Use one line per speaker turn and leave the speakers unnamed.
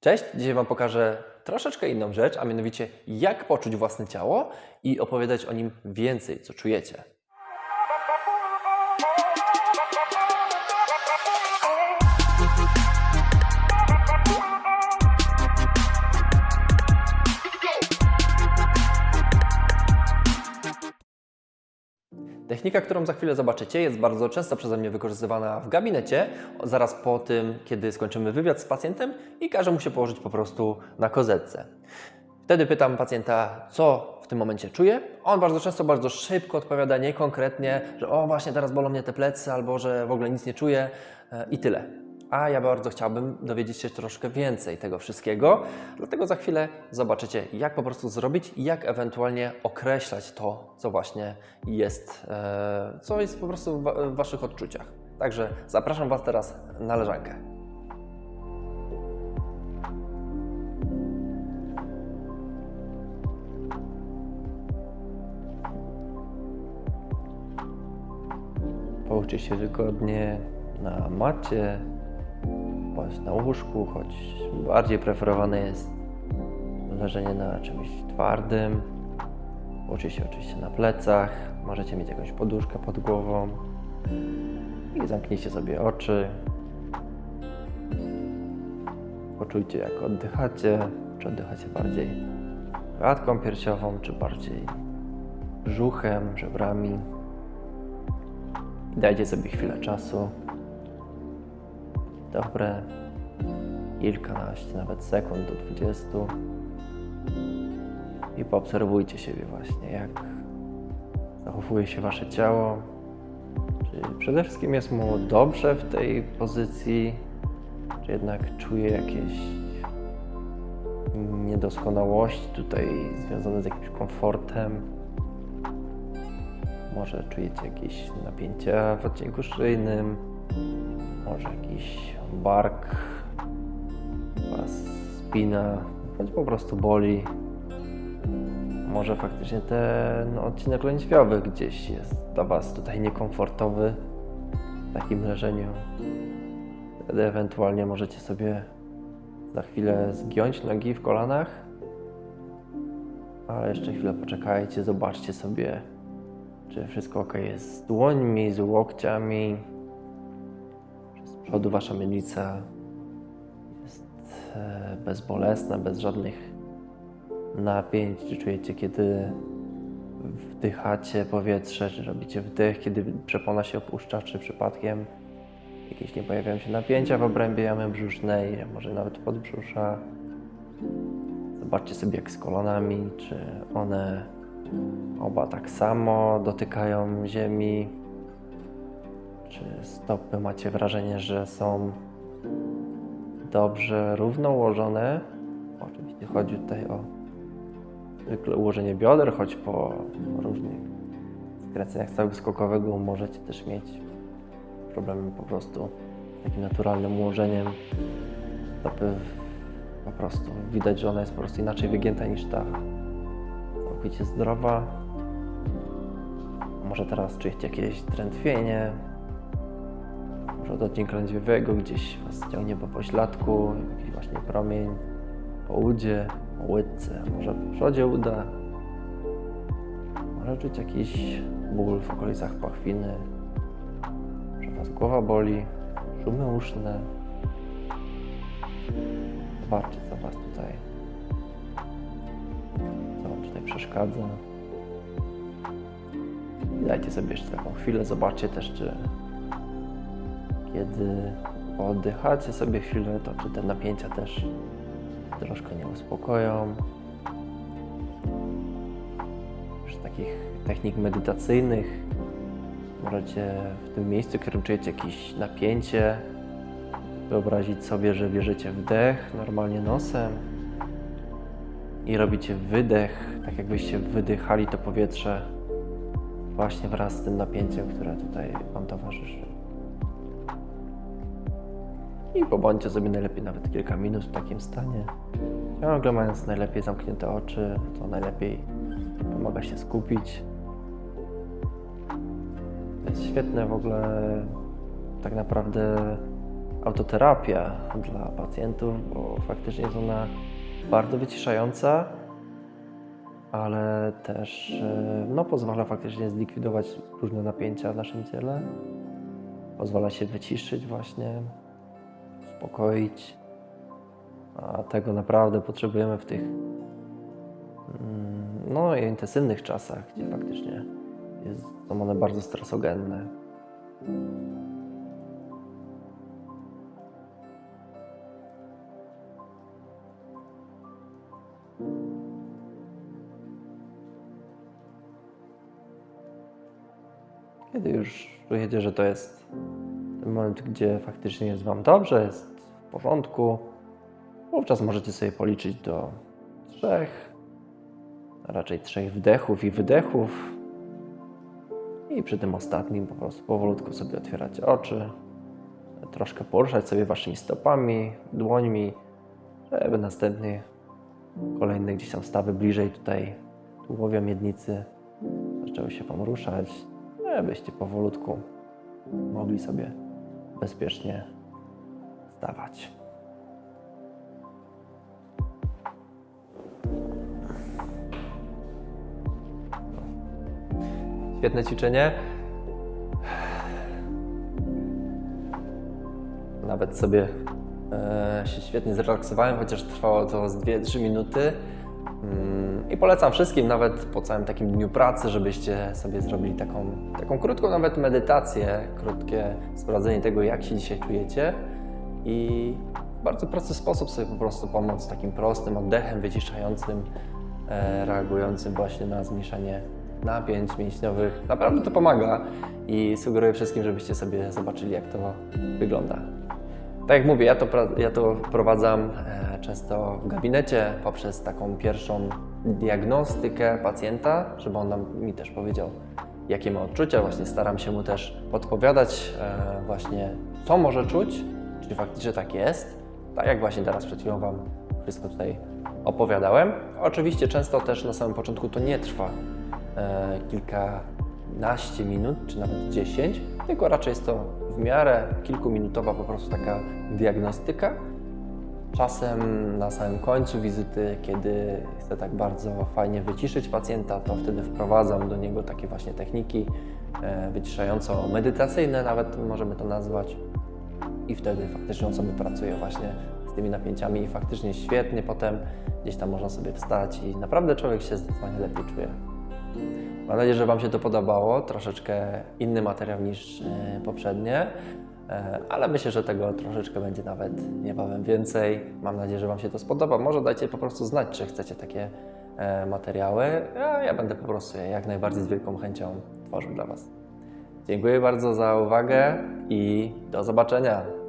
Cześć, dzisiaj Wam pokażę troszeczkę inną rzecz, a mianowicie jak poczuć własne ciało i opowiadać o nim więcej, co czujecie. Technika, którą za chwilę zobaczycie, jest bardzo często przeze mnie wykorzystywana w gabinecie, zaraz po tym, kiedy skończymy wywiad z pacjentem i każe mu się położyć po prostu na kozetce. Wtedy pytam pacjenta, co w tym momencie czuje. On bardzo często, bardzo szybko odpowiada, nie konkretnie, że o właśnie teraz bolą mnie te plecy, albo że w ogóle nic nie czuję e, i tyle. A ja bardzo chciałbym dowiedzieć się troszkę więcej tego wszystkiego, dlatego za chwilę zobaczycie, jak po prostu zrobić i jak ewentualnie określać to, co właśnie jest, e, co jest po prostu w, wa- w Waszych odczuciach. Także zapraszam Was teraz na leżankę. Połóżcie się wygodnie na macie, bądź na łóżku, choć bardziej preferowane jest leżenie na czymś twardym. Się oczywiście na plecach, możecie mieć jakąś poduszkę pod głową i zamknijcie sobie oczy. Poczujcie jak oddychacie, czy oddychacie bardziej klatką piersiową, czy bardziej brzuchem, żebrami. Dajcie sobie chwilę czasu. Dobre kilkanaście, nawet sekund do 20. I poobserwujcie siebie właśnie, jak zachowuje się wasze ciało. Czy przede wszystkim jest mu dobrze w tej pozycji, czy jednak czuje jakieś niedoskonałości tutaj związane z jakimś komfortem. Może czujecie jakieś napięcia w odcinku szyjnym, może jakiś bark spina, bądź po prostu boli. Może faktycznie ten odcinek lędźwiowy gdzieś jest dla was tutaj niekomfortowy w takim leżeniu. Wtedy ewentualnie możecie sobie za chwilę zgiąć nogi w kolanach. Ale jeszcze chwilę poczekajcie, zobaczcie sobie, czy wszystko ok jest z dłońmi, z łokciami. Przodu wasza miednica jest e, bezbolesna, bez żadnych napięć. Czy czujecie, kiedy wdychacie powietrze, czy robicie wdech, kiedy przepona się opuszcza, czy przypadkiem jakieś nie pojawiają się napięcia w obrębie jamy brzusznej, a może nawet podbrzusza. Zobaczcie sobie jak z kolanami, czy one oba tak samo dotykają ziemi, czy stopy macie wrażenie, że są dobrze równo ułożone. Oczywiście chodzi tutaj o zwykle ułożenie bioder, choć po różnych skręceniach stałego skokowego możecie też mieć problemy po prostu z takim naturalnym ułożeniem stopy. Po prostu widać, że ona jest po prostu inaczej wygięta niż ta całkowicie zdrowa. Może teraz czujecie jakieś drętwienie, od odcinka lędźwiowego gdzieś was ciągnie po pośladku, jakiś właśnie promień po udzie, po łydce, może po przodzie uda. Może czuć jakiś ból w okolicach pachwiny, że was głowa boli, szumy uszne. Zobaczcie, co was tutaj, co wam tutaj przeszkadza. Dajcie sobie jeszcze taką chwilę, zobaczcie też, czy kiedy oddychacie sobie chwilę, to czy te napięcia też troszkę nie uspokoją. Z takich technik medytacyjnych możecie w tym miejscu, w którym czujecie jakieś napięcie, wyobrazić sobie, że bierzecie wdech normalnie nosem i robicie wydech, tak jakbyście wydychali to powietrze właśnie wraz z tym napięciem, które tutaj Wam towarzyszy. I pobądźcie sobie najlepiej nawet kilka minut w takim stanie. Ciągle mając najlepiej zamknięte oczy, to najlepiej pomaga się skupić. To jest świetne w ogóle tak naprawdę autoterapia dla pacjentów, bo faktycznie jest ona bardzo wyciszająca, ale też e, no, pozwala faktycznie zlikwidować różne napięcia w naszym ciele. Pozwala się wyciszyć właśnie, uspokoić. A tego naprawdę potrzebujemy w tych mm, no, intensywnych czasach, gdzie faktycznie jest, są one bardzo stresogenne. Kiedy już czujecie, że to jest moment, gdzie faktycznie jest Wam dobrze, jest w porządku, wówczas możecie sobie policzyć do trzech, a raczej trzech wdechów i wydechów. I przy tym ostatnim po prostu powolutku sobie otwierać oczy, troszkę poruszać sobie Waszymi stopami, dłońmi, żeby następnie kolejne gdzieś tam stawy bliżej tutaj tułowia miednicy zaczęły się Wam ruszać, żebyście powolutku mogli sobie bezpiecznie stawać. Świetne ćwiczenie. Nawet sobie e, się świetnie zrelaksowałem, chociaż trwało to z 2-3 minuty. Mm, I polecam wszystkim, nawet po całym takim dniu pracy, żebyście sobie zrobili taką, taką krótką nawet medytację, krótkie sprawdzenie tego, jak się dzisiaj czujecie i w bardzo prosty sposób sobie po prostu pomóc takim prostym oddechem wyciszającym, e, reagującym właśnie na zmniejszenie napięć mięśniowych. Naprawdę to pomaga i sugeruję wszystkim, żebyście sobie zobaczyli, jak to wygląda. Tak jak mówię, ja to, ja to wprowadzam e, często w gabinecie poprzez taką pierwszą diagnostykę pacjenta, żeby on nam, mi też powiedział, jakie ma odczucia. Właśnie staram się mu też podpowiadać e, właśnie, co może czuć, czy faktycznie tak jest. Tak jak właśnie teraz przed chwilą Wam wszystko tutaj opowiadałem. Oczywiście często też na samym początku to nie trwa e, kilkanaście minut, czy nawet 10, tylko raczej jest to w miarę kilkuminutowa po prostu taka diagnostyka. Czasem na samym końcu wizyty, kiedy chcę tak bardzo fajnie wyciszyć pacjenta, to wtedy wprowadzam do niego takie właśnie techniki e, wyciszająco-medytacyjne, nawet możemy to nazwać. I wtedy faktycznie on sobie pracuje właśnie z tymi napięciami i faktycznie świetnie potem gdzieś tam można sobie wstać i naprawdę człowiek się zdecydowanie lepiej czuje. Mam nadzieję, że Wam się to podobało. Troszeczkę inny materiał niż e, poprzednie, ale myślę, że tego troszeczkę będzie nawet niebawem więcej. Mam nadzieję, że Wam się to spodoba. Może dajcie po prostu znać, czy chcecie takie e, materiały. A ja będę po prostu je jak najbardziej z wielką chęcią tworzył dla Was. Dziękuję bardzo za uwagę i do zobaczenia.